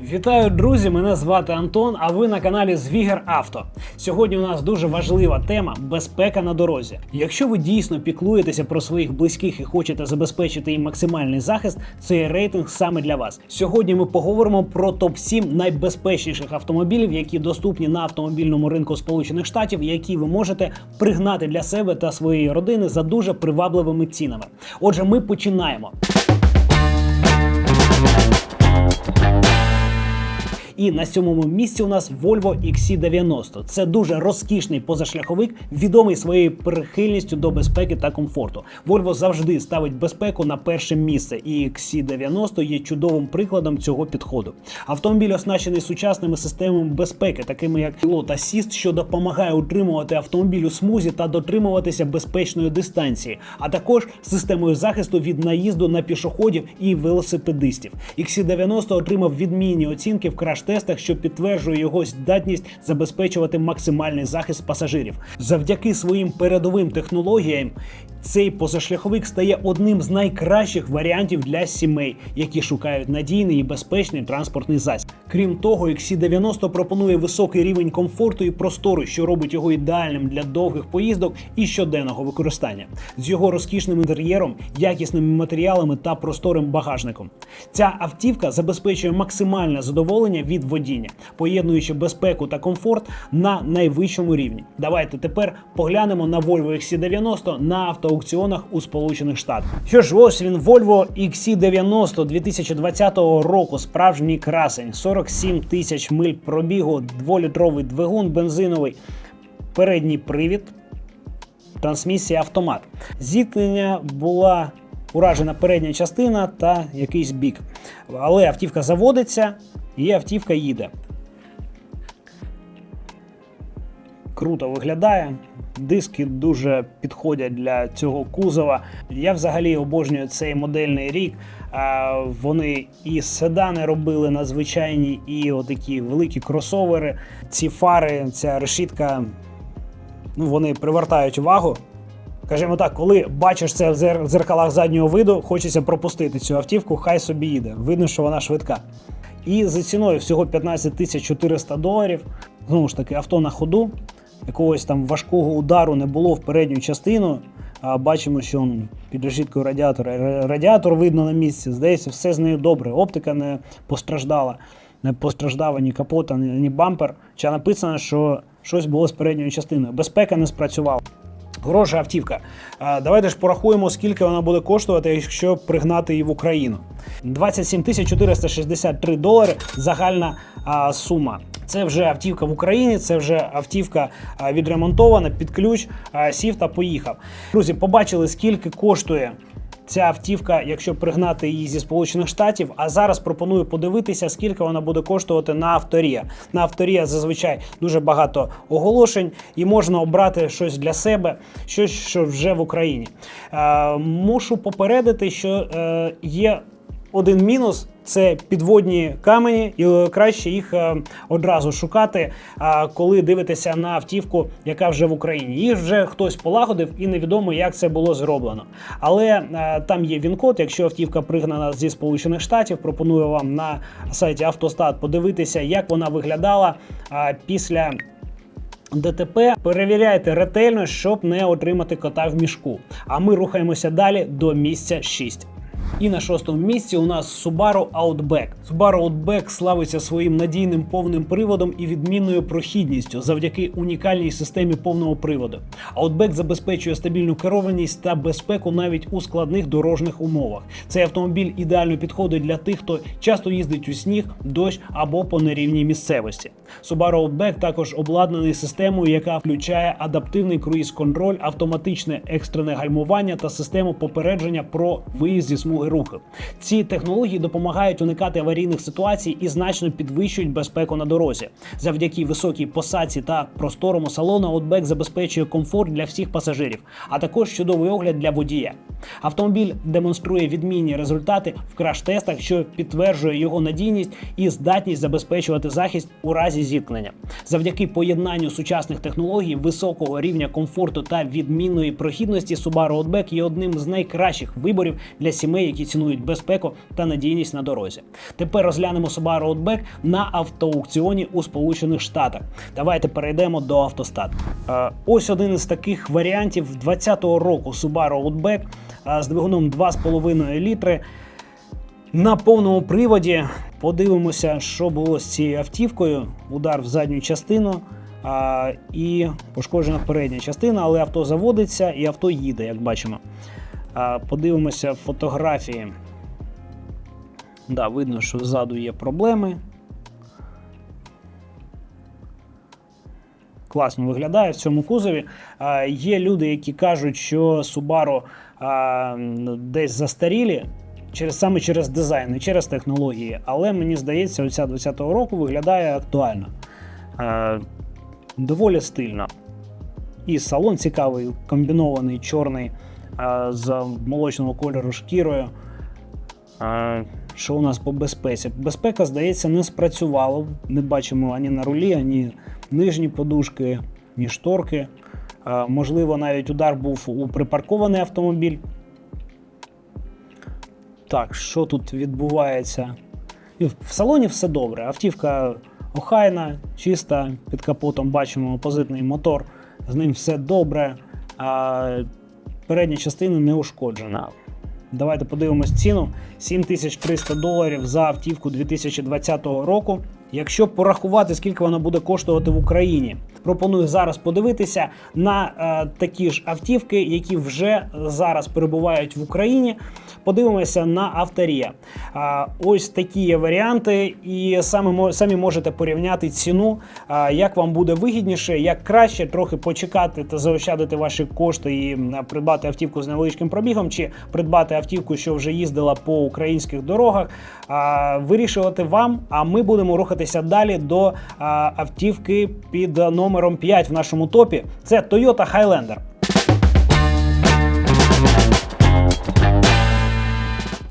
Вітаю, друзі! Мене звати Антон, а ви на каналі Звігер Авто. Сьогодні у нас дуже важлива тема безпека на дорозі. Якщо ви дійсно піклуєтеся про своїх близьких і хочете забезпечити їм максимальний захист, цей рейтинг саме для вас. Сьогодні ми поговоримо про топ 7 найбезпечніших автомобілів, які доступні на автомобільному ринку Сполучених Штатів, які ви можете пригнати для себе та своєї родини за дуже привабливими цінами. Отже, ми починаємо. І на сьомому місці у нас Volvo XC90. Це дуже розкішний позашляховик, відомий своєю прихильністю до безпеки та комфорту. Volvo завжди ставить безпеку на перше місце, і XC90 є чудовим прикладом цього підходу. Автомобіль оснащений сучасними системами безпеки, такими як Pilot Assist, що допомагає утримувати автомобіль у смузі та дотримуватися безпечної дистанції, а також системою захисту від наїзду на пішоходів і велосипедистів. XC90 отримав відмінні оцінки в краш-тестах, що підтверджує його здатність забезпечувати максимальний захист пасажирів. Завдяки своїм передовим технологіям. Цей позашляховик стає одним з найкращих варіантів для сімей, які шукають надійний і безпечний транспортний засіб. Крім того, XC90 пропонує високий рівень комфорту і простору, що робить його ідеальним для довгих поїздок і щоденного використання, з його розкішним інтер'єром, якісними матеріалами та просторим багажником. Ця автівка забезпечує максимальне задоволення від водіння, поєднуючи безпеку та комфорт на найвищому рівні. Давайте тепер поглянемо на Volvo XC90 на автоаукціонах у Сполучених Штатах. Що ж, ось він Volvo XC90 2020 року. Справжній красень, 47 тисяч миль пробігу, дволітровий двигун бензиновий, передній привід, трансмісія автомат. Зіткнення була уражена передня частина та якийсь бік. Але автівка заводиться і автівка їде. Круто виглядає. Диски дуже підходять для цього кузова. Я взагалі обожнюю цей модельний рік. Вони і седани робили надзвичайні, і отакі великі кросовери. Ці фари, ця решітка, ну вони привертають увагу. Скажімо так, коли бачиш це в зеркалах заднього виду, хочеться пропустити цю автівку, хай собі їде. Видно, що вона швидка. І за ціною всього 15 тисяч 400 доларів. Знову ж таки, авто на ходу. Якогось там важкого удару не було в передню частину. А бачимо, що під решіткою радіатора радіатор видно на місці. Здається, все з нею добре. Оптика не постраждала, не постраждала ні капота, ні бампер. Чи написано, що щось було з передньою частиною. Безпека не спрацювала. Хороша автівка. Давайте ж порахуємо, скільки вона буде коштувати, якщо пригнати її в Україну. 27 тисяч 463 долари загальна сума. Це вже автівка в Україні, це вже автівка відремонтована під ключ, сів та поїхав. Друзі, побачили, скільки коштує ця автівка, якщо пригнати її зі Сполучених Штатів. А зараз пропоную подивитися, скільки вона буде коштувати на авторія. На авторія зазвичай дуже багато оголошень, і можна обрати щось для себе, щось, що вже в Україні. Е, мушу попередити, що е, є один мінус. Це підводні камені, і е, краще їх е, одразу шукати, коли дивитеся на автівку, яка вже в Україні. Їх вже хтось полагодив, і невідомо, як це було зроблено. Але е, там є він-код. Якщо автівка пригнана зі Сполучених Штатів, пропоную вам на сайті Автостат подивитися, як вона виглядала після. ДТП перевіряйте ретельно, щоб не отримати кота в мішку. А ми рухаємося далі до місця 6. І на шостому місці у нас Subaru Outback. Subaru Outback славиться своїм надійним повним приводом і відмінною прохідністю завдяки унікальній системі повного приводу. Outback забезпечує стабільну керованість та безпеку навіть у складних дорожніх умовах. Цей автомобіль ідеально підходить для тих, хто часто їздить у сніг, дощ або по нерівній місцевості. Subaru Outback також обладнаний системою, яка включає адаптивний круїз-контроль, автоматичне екстрене гальмування та систему попередження про виїзд зі смуги руху. Ці технології допомагають уникати аварійних ситуацій і значно підвищують безпеку на дорозі. Завдяки високій посадці та просторому салону Outback забезпечує комфорт для всіх пасажирів, а також чудовий огляд для водія. Автомобіль демонструє відмінні результати в краш-тестах, що підтверджує його надійність і здатність забезпечувати захист у разі зіткнення. Завдяки поєднанню сучасних технологій, високого рівня комфорту та відмінної прохідності Subaru Outback є одним з найкращих виборів для сімей, які цінують безпеку та надійність на дорозі. Тепер розглянемо Subaru Outback на автоаукціоні у Сполучених Штатах. Давайте перейдемо до автостат. Е, Ось один із таких варіантів 2020 року Subaru Outback е, з двигуном 2,5 літри. На повному приводі подивимося, що було з цією автівкою. Удар в задню частину а, і пошкоджена передня частина, але авто заводиться і авто їде, як бачимо. А, подивимося фотографії. Да, видно, що ззаду є проблеми. Класно виглядає в цьому кузові. А, є люди, які кажуть, що Subaru а, десь застарілі через саме через дизайн, не через технології. Але мені здається, оця 20-го року виглядає актуально. Е, доволі стильно. І салон цікавий, комбінований, чорний з молочного кольору шкірою. Е, що у нас по безпеці? Безпека, здається, не спрацювала. Не бачимо ані на рулі, ані нижні подушки, ні шторки. Е, можливо, навіть удар був у припаркований автомобіль. Так, що тут відбувається? В салоні все добре. Автівка охайна, чиста, під капотом бачимо опозитний мотор, з ним все добре, передня частина не ушкоджена. Давайте подивимось ціну: 7300 доларів за автівку 2020 року. Якщо порахувати, скільки вона буде коштувати в Україні, пропоную зараз подивитися на е, такі ж автівки, які вже зараз перебувають в Україні. Подивимося на авторія. А, ось такі є варіанти, і саме самі можете порівняти ціну, а, як вам буде вигідніше, як краще трохи почекати та заощадити ваші кошти і придбати автівку з невеличким пробігом, чи придбати автівку, що вже їздила по українських дорогах. А, вирішувати вам. А ми будемо рухатися далі до а, автівки під номером 5 в нашому топі. Це Toyota Highlander.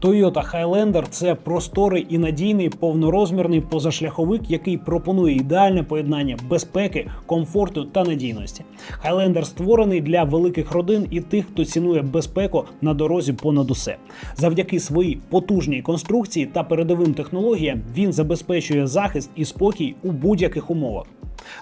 Toyota Highlander – це просторий і надійний повнорозмірний позашляховик, який пропонує ідеальне поєднання безпеки, комфорту та надійності. Highlander створений для великих родин і тих, хто цінує безпеку на дорозі понад усе. Завдяки своїй потужній конструкції та передовим технологіям він забезпечує захист і спокій у будь-яких умовах.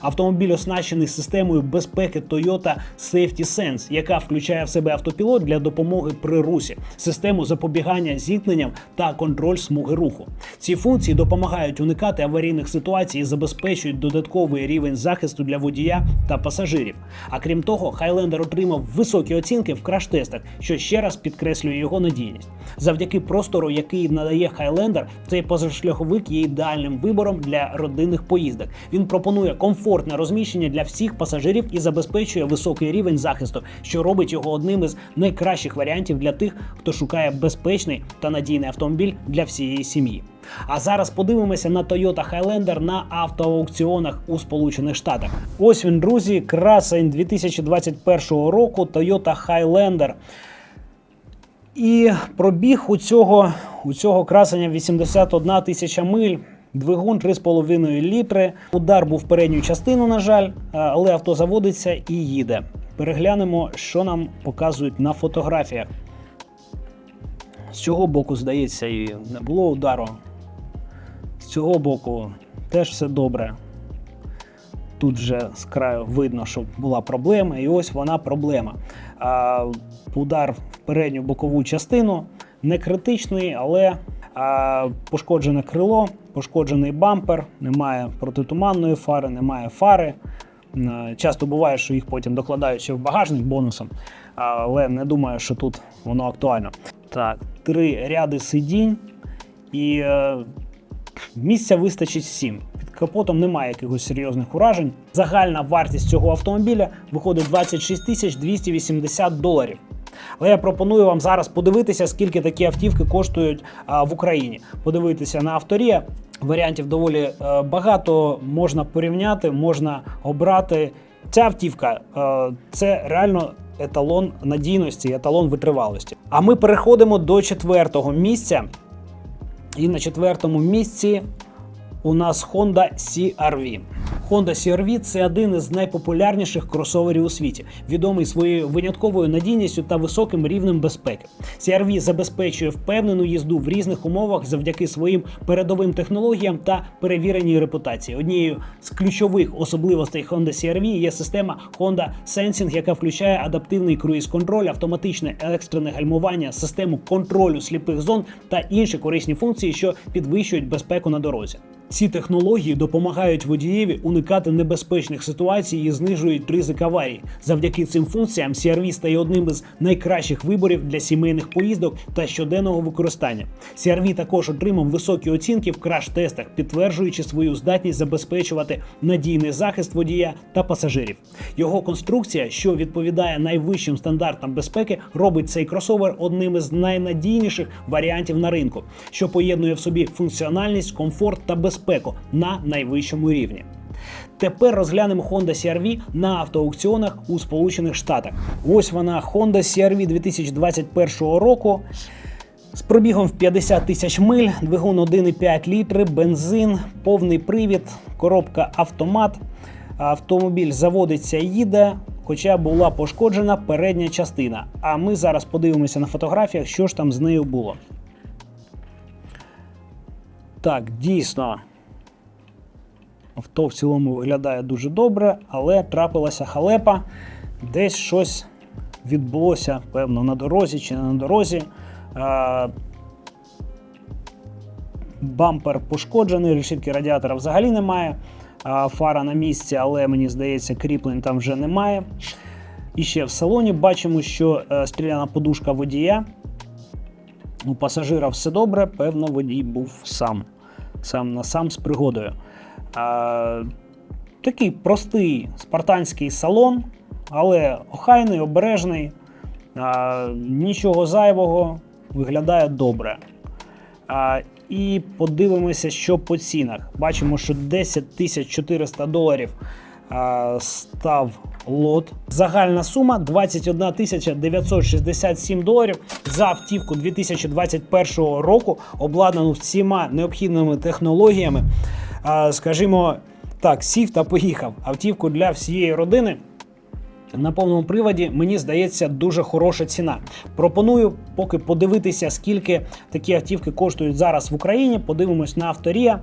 Автомобіль оснащений системою безпеки Toyota Safety Sense, яка включає в себе автопілот для допомоги при русі, систему запобігання зіткненням та контроль смуги руху. Ці функції допомагають уникати аварійних ситуацій і забезпечують додатковий рівень захисту для водія та пасажирів. А крім того, Highlander отримав високі оцінки в краш-тестах, що ще раз підкреслює його надійність. Завдяки простору, який надає Highlander, цей позашляховик є ідеальним вибором для родинних поїздок. Він пропонує комфортне розміщення для всіх пасажирів і забезпечує високий рівень захисту, що робить його одним із найкращих варіантів для тих, хто шукає безпечний та надійний автомобіль для всієї сім'ї. А зараз подивимося на Toyota Highlander на автоаукціонах у Сполучених Штатах. Ось він, друзі, красень 2021 року Toyota Highlander. І пробіг у цього, у цього красення 81 тисяча миль. Двигун 3,5 літри. Удар був в передню частину, на жаль, але авто заводиться і їде. Переглянемо, що нам показують на фотографіях. З цього боку, здається, і не було удару. З цього боку теж все добре. Тут вже з краю видно, що була проблема, і ось вона проблема. А, удар в передню бокову частину не критичний, але а, пошкоджене крило, пошкоджений бампер, немає протитуманної фари, немає фари. Е, Часто буває, що їх потім докладають ще в багажник бонусом, але не думаю, що тут воно актуально. Так, три ряди сидінь і е, місця вистачить всім. Під капотом немає якихось серйозних уражень. Загальна вартість цього автомобіля виходить 26 280 доларів. Але я пропоную вам зараз подивитися, скільки такі автівки коштують а, в Україні. Подивитися на авторія. Варіантів доволі е, багато можна порівняти, можна обрати. Ця автівка е, це реально еталон надійності, еталон витривалості. А ми переходимо до четвертого місця. І на четвертому місці у нас Honda CR-V. Honda CR-V – це один із найпопулярніших кросоверів у світі, відомий своєю винятковою надійністю та високим рівнем безпеки. CR-V забезпечує впевнену їзду в різних умовах завдяки своїм передовим технологіям та перевіреній репутації. Однією з ключових особливостей Honda CR-V є система Honda Sensing, яка включає адаптивний круїз-контроль, автоматичне екстрене гальмування, систему контролю сліпих зон та інші корисні функції, що підвищують безпеку на дорозі. Ці технології допомагають водієві уникати небезпечних ситуацій і знижують ризик аварій. Завдяки цим функціям CR-V стає одним із найкращих виборів для сімейних поїздок та щоденного використання. CR-V також отримав високі оцінки в краш-тестах, підтверджуючи свою здатність забезпечувати надійний захист водія та пасажирів. Його конструкція, що відповідає найвищим стандартам безпеки, робить цей кросовер одним із найнадійніших варіантів на ринку, що поєднує в собі функціональність, комфорт та безпеку на найвищому рівні. Тепер розглянемо Honda CR-V на автоаукціонах у Сполучених Штатах. Ось вона Honda CR-V 2021 року. З пробігом в 50 тисяч миль, двигун 1,5 літри, бензин, повний привід, коробка автомат. Автомобіль заводиться їде, хоча була пошкоджена передня частина. А ми зараз подивимося на фотографіях, що ж там з нею було. Так, дійсно. Авто в цілому виглядає дуже добре, але трапилася халепа. Десь щось відбулося, певно, на дорозі чи не на дорозі. А, Бампер пошкоджений, решітки радіатора взагалі немає. А, Фара на місці, але мені здається, кріплень там вже немає. І ще в салоні бачимо, що е, стріляна подушка водія. У пасажира все добре, певно, водій був сам. Сам на сам з пригодою. Такий простий спартанський салон, але охайний, обережний, нічого зайвого, виглядає добре. І подивимося, що по цінах. Бачимо, що 10 400 доларів став лот. Загальна сума 21 967 доларів за автівку 2021 року, обладнану всіма необхідними технологіями. Скажімо так, сів та поїхав. Автівку для всієї родини. На повному приводі, мені здається, дуже хороша ціна. Пропоную поки подивитися, скільки такі автівки коштують зараз в Україні. Подивимось на авторія,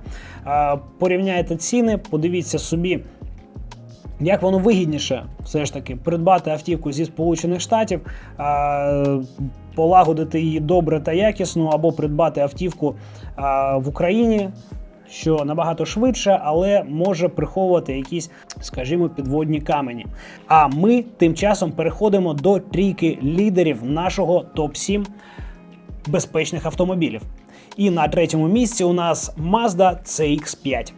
порівняйте ціни, подивіться собі. Як воно вигідніше все ж таки придбати автівку зі Сполучених Штатів, полагодити її добре та якісно, або придбати автівку в Україні, що набагато швидше, але може приховувати якісь, скажімо, підводні камені. А ми тим часом переходимо до трійки лідерів нашого топ-7 безпечних автомобілів. І на третьому місці у нас Mazda CX5.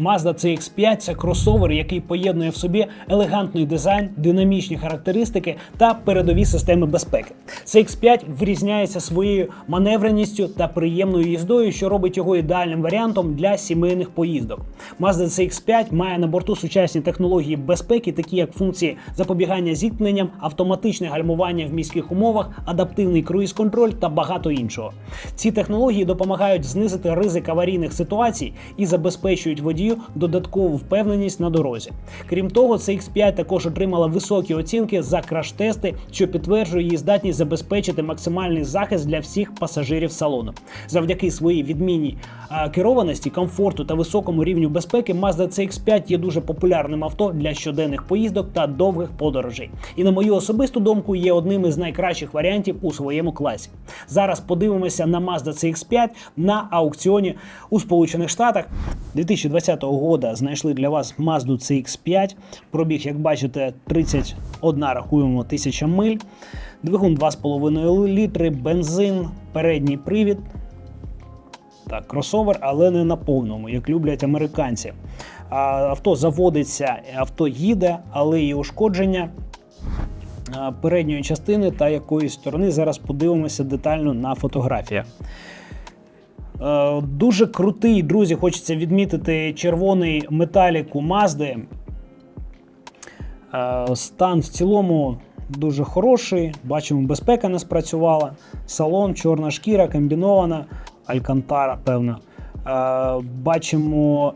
Mazda CX5 це кросовер, який поєднує в собі елегантний дизайн, динамічні характеристики та передові системи безпеки. CX5 вирізняється своєю маневреністю та приємною їздою, що робить його ідеальним варіантом для сімейних поїздок. Mazda CX5 має на борту сучасні технології безпеки, такі як функції запобігання зіткненням, автоматичне гальмування в міських умовах, адаптивний круїз-контроль та багато іншого. Ці технології допомагають знизити ризик аварійних ситуацій і забезпечують водію додаткову впевненість на дорозі. Крім того, CX5 також отримала високі оцінки за краш-тести, що підтверджує її здатність забезпечити максимальний захист для всіх пасажирів салону. Завдяки своїй відмінній керованості, комфорту та високому рівню безпеки, Mazda CX5 є дуже популярним авто для щоденних поїздок та довгих подорожей. І на мою особисту думку, є одним із найкращих варіантів у своєму класі. Зараз подивимося на Mazda CX5 на аукціоні у Сполучених Штатах 2020 года знайшли для вас Mazda CX5. Пробіг, як бачите, 31 рахуємо тисяча миль. Двигун 2,5 літри, бензин, передній привід. Так, кросовер, але не на повному, як люблять американці. Авто заводиться, авто їде, але є ушкодження передньої частини та якоїсь сторони. Зараз подивимося детально на фотографіях. Е, дуже крутий, друзі, хочеться відмітити червоний металік у Мазди. Е, стан в цілому дуже хороший. Бачимо, безпека не спрацювала. Салон, чорна шкіра, комбінована. Алькантара, певно. Е, Бачимо.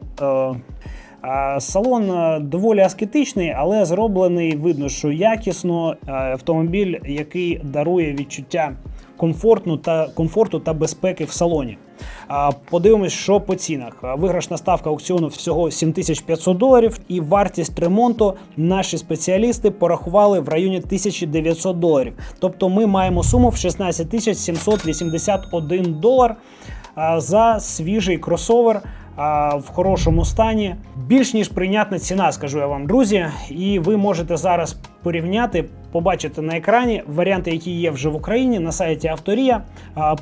Салон доволі аскетичний, але зроблений видно, що якісно автомобіль, який дарує відчуття комфортну та комфорту та безпеки в салоні. Подивимось, що по цінах. Виграшна ставка аукціону всього 7500 доларів, і вартість ремонту наші спеціалісти порахували в районі 1900 доларів. Тобто ми маємо суму в 16 781 долар за свіжий кросовер. В хорошому стані більш ніж прийнятна ціна, скажу я вам, друзі. І ви можете зараз порівняти, побачити на екрані варіанти, які є вже в Україні на сайті Авторія.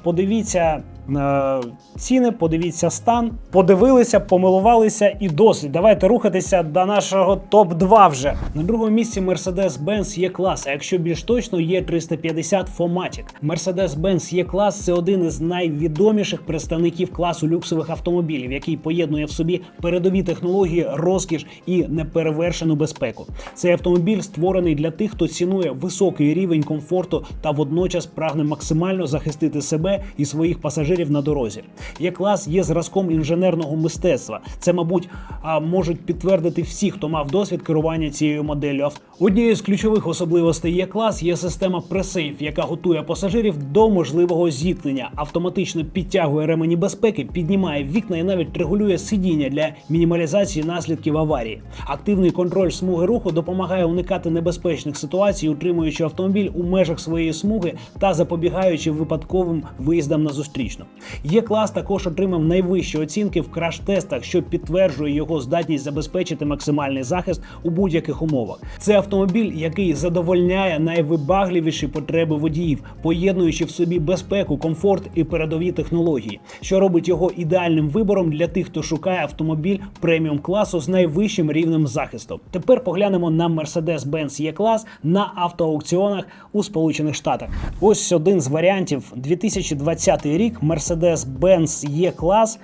Подивіться е, ціни, подивіться стан, подивилися, помилувалися і досить. Давайте рухатися до нашого топ-2 вже. На другому місці Mercedes-Benz є клас, а якщо більш точно, є 350 Fomatic. Mercedes-Benz є клас це один із найвідоміших представників класу люксових автомобілів, який поєднує в собі передові технології, розкіш і неперевершену безпеку. Цей автомобіль створений для тих, хто цінує високий рівень комфорту та водночас прагне максимально захистити себе і своїх пасажирів на дорозі. Є клас є зразком інженерного мистецтва. Це, мабуть, можуть підтвердити всі, хто мав досвід керування цією моделлю. Однією з ключових особливостей є клас є система пресейф, яка готує пасажирів до можливого зіткнення, автоматично підтягує ремені безпеки, піднімає вікна і навіть регулює сидіння для мінімалізації наслідків аварії. Активний контроль смуги руху допомагає уникати небезпечних ситуацій, утримуючи автомобіль у межах своєї смуги та запобігаючи випадковим виїздам на зустрічну. Є клас також отримав найвищі оцінки в краш-тестах, що підтверджує його здатність забезпечити максимальний захист у будь-яких умовах. Це автомобіль, який задовольняє найвибагливіші потреби водіїв, поєднуючи в собі безпеку, комфорт і передові технології, що робить його ідеальним вибором для тих, хто шукає автомобіль преміум класу з найвищим рівнем захисту. Тепер поглянемо на Mercedes-Benz E-клас на автоаукціонах у Сполучених Штатах. Ось один з варіантів 2020 рік Mercedes-Benz E-клас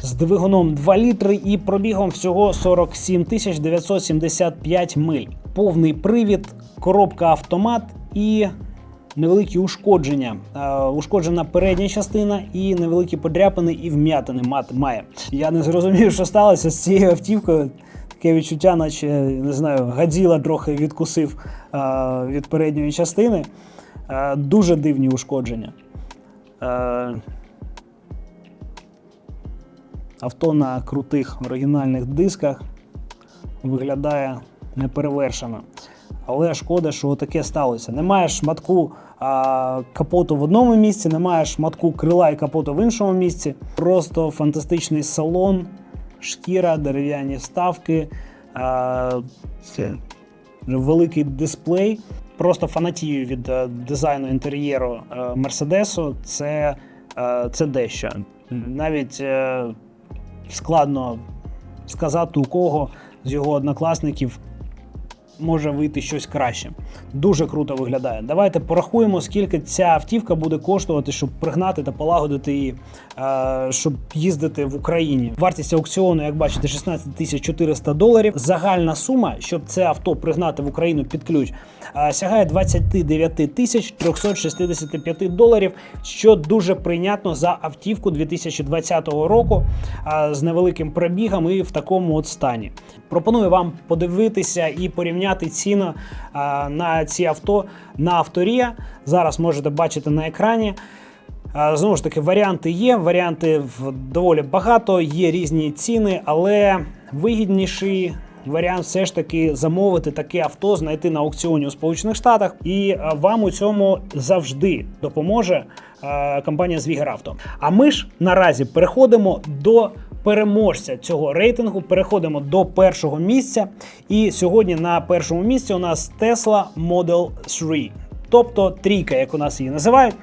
з двигуном 2 літри і пробігом всього 47 тисяч 975 миль. Повний привід, коробка автомат і невеликі ушкодження. Е, ушкоджена передня частина і невеликі подряпини і вм'ятини мат має. Я не зрозумів, що сталося з цією автівкою. Таке відчуття, наче не знаю, гаділа трохи відкусив е, від передньої частини. Е, дуже дивні ушкодження. Е, авто на крутих оригінальних дисках виглядає неперевершено. Але шкода, що таке сталося. Немає шматку а, капоту в одному місці, немає шматку крила і капоту в іншому місці. Просто фантастичний салон, шкіра, дерев'яні ставки, це великий дисплей. Просто фанатію від е, дизайну інтер'єру Мерседесу. Це, е, це дещо. Навіть е, складно сказати, у кого з його однокласників може вийти щось краще. Дуже круто виглядає. Давайте порахуємо, скільки ця автівка буде коштувати, щоб пригнати та полагодити її, е, щоб їздити в Україні. Вартість аукціону, як бачите, 16 тисяч 400 доларів. Загальна сума, щоб це авто пригнати в Україну під ключ, е, сягає 29 тисяч 365 доларів, що дуже прийнятно за автівку 2020 року е, з невеликим пробігом і в такому от стані. Пропоную вам подивитися і порівняти ціну на ці авто на авторія. Зараз можете бачити на екрані. Знову ж таки, варіанти є. Варіантів доволі багато, є різні ціни, але вигідніший варіант все ж таки замовити таке авто, знайти на аукціоні у Сполучених Штатах, і вам у цьому завжди допоможе компанія Звігеравто. А ми ж наразі переходимо до переможця цього рейтингу. Переходимо до першого місця. І сьогодні на першому місці у нас Tesla Model 3, тобто трійка, як у нас її називають.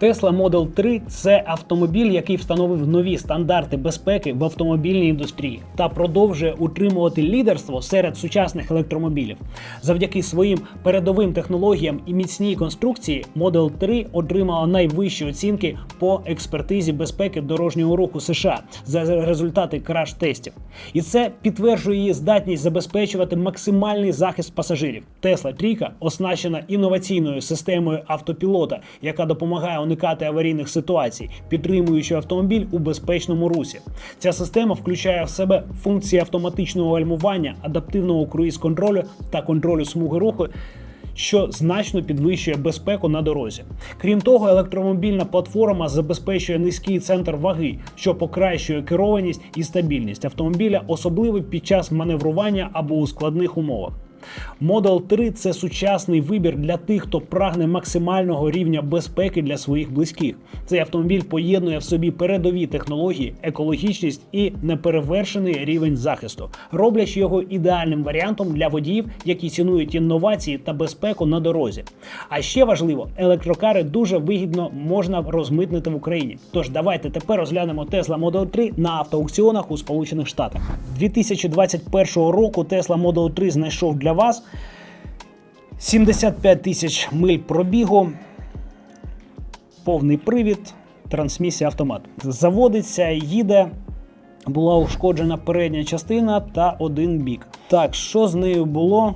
Tesla Model 3 – це автомобіль, який встановив нові стандарти безпеки в автомобільній індустрії та продовжує утримувати лідерство серед сучасних електромобілів. Завдяки своїм передовим технологіям і міцній конструкції Model 3 отримала найвищі оцінки по експертизі безпеки дорожнього руху США за результати краш-тестів. І це підтверджує її здатність забезпечувати максимальний захист пасажирів. Tesla Трійка оснащена інноваційною системою автопілота, яка допомагає уникати аварійних ситуацій, підтримуючи автомобіль у безпечному русі. Ця система включає в себе функції автоматичного гальмування, адаптивного круїз-контролю та контролю смуги руху. Що значно підвищує безпеку на дорозі. Крім того, електромобільна платформа забезпечує низький центр ваги, що покращує керованість і стабільність автомобіля, особливо під час маневрування або у складних умовах. Model 3 – це сучасний вибір для тих, хто прагне максимального рівня безпеки для своїх близьких. Цей автомобіль поєднує в собі передові технології, екологічність і неперевершений рівень захисту, роблячи його ідеальним варіантом для водіїв, які цінують інновації та безпеку на дорозі. А ще важливо, електрокари дуже вигідно можна розмитнити в Україні. Тож давайте тепер розглянемо Tesla Model 3 на автоаукціонах у Сполучених Штатах. 2021 року Tesla Model 3 знайшов для вас 75 тисяч миль пробігу, повний привід, трансмісія автомат. Заводиться, їде. Була ушкоджена передня частина та один бік. Так, що з нею було?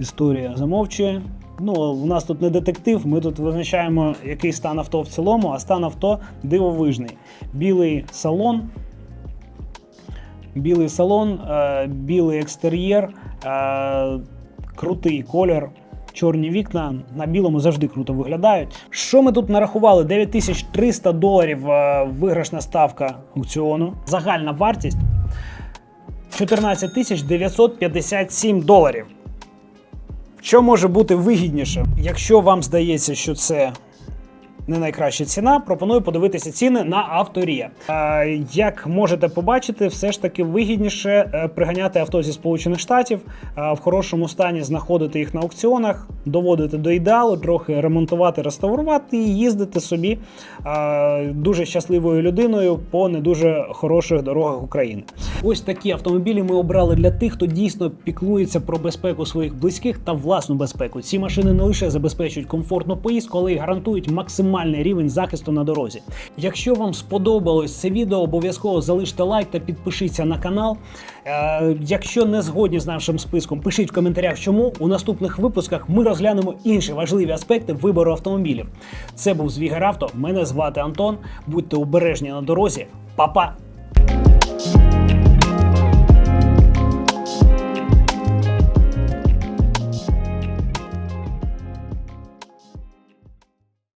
Історія замовчує. Ну, у нас тут не детектив, ми тут визначаємо, який стан авто в цілому, а стан авто дивовижний. Білий салон, білий салон, е, білий екстер'єр, е, крутий колір. Чорні вікна на білому завжди круто виглядають. Що ми тут нарахували? 9300 доларів е, виграшна ставка аукціону. Загальна вартість 14 тисяч 957 доларів. Що може бути вигідніше? Якщо вам здається, що це не найкраща ціна, пропоную подивитися ціни на авторія. Е, Як можете побачити, все ж таки вигідніше е, приганяти авто зі Сполучених Штатів е, в хорошому стані, знаходити їх на аукціонах, доводити до ідеалу, трохи ремонтувати, реставрувати і їздити собі дуже щасливою людиною по не дуже хороших дорогах України. Ось такі автомобілі ми обрали для тих, хто дійсно піклується про безпеку своїх близьких та власну безпеку. Ці машини не лише забезпечують комфортну поїздку, але й гарантують максимальний рівень захисту на дорозі. Якщо вам сподобалось це відео, обов'язково залиште лайк та підпишіться на канал. Е, якщо не згодні з нашим списком, пишіть в коментарях, чому у наступних випусках ми розглянемо інші важливі аспекти вибору автомобілів. Це був Звігер Авто. Мене звати Антон. Будьте обережні на дорозі. Па-па!